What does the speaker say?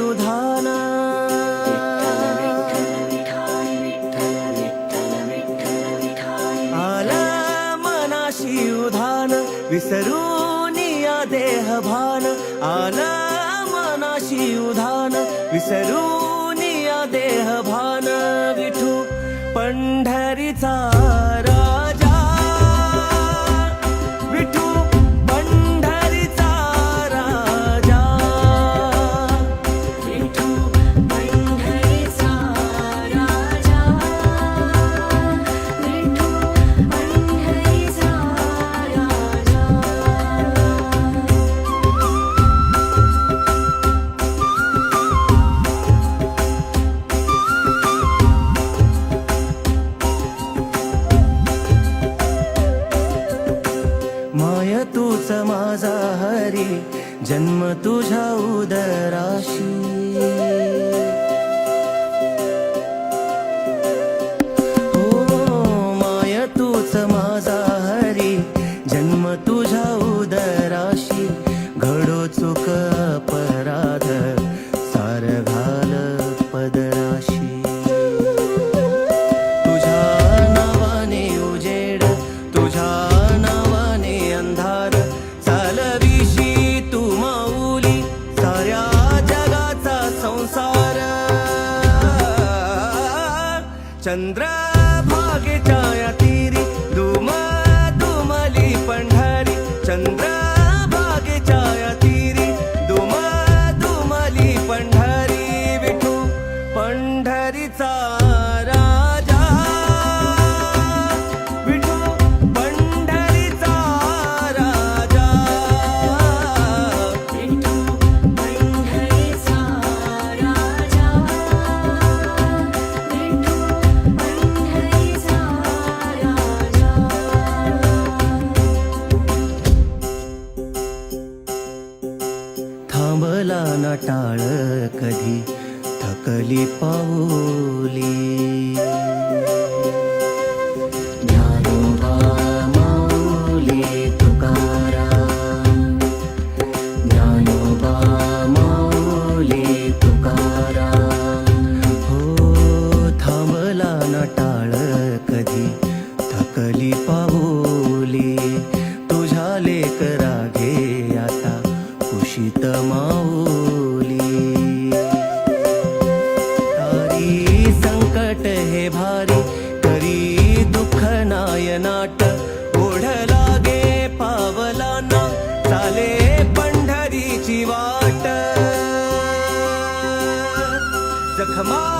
उधाना आला मनाशी उधान विसरूनिया देहभान। आला मनाशी उधान विसरून या देहभान। विठू पंढरीचा माझा हरी जन्म तुझ्या उदराशी. चंद्र भागे या तीरी दुम दुमली पंढरी चंद्र कधी थकली पाऊली. ज्ञानोबा माऊली तुकाराम. ज्ञानोबा माऊली तुकाराम. हो थांबला ना टाळ कधी थकली पाऊली. तुझ्या लेकरा घे आता कुशीत माऊ भारी करी दुःख नायनाट ओढ लागे पावलांना चाले पंढरीची वाट. जखमा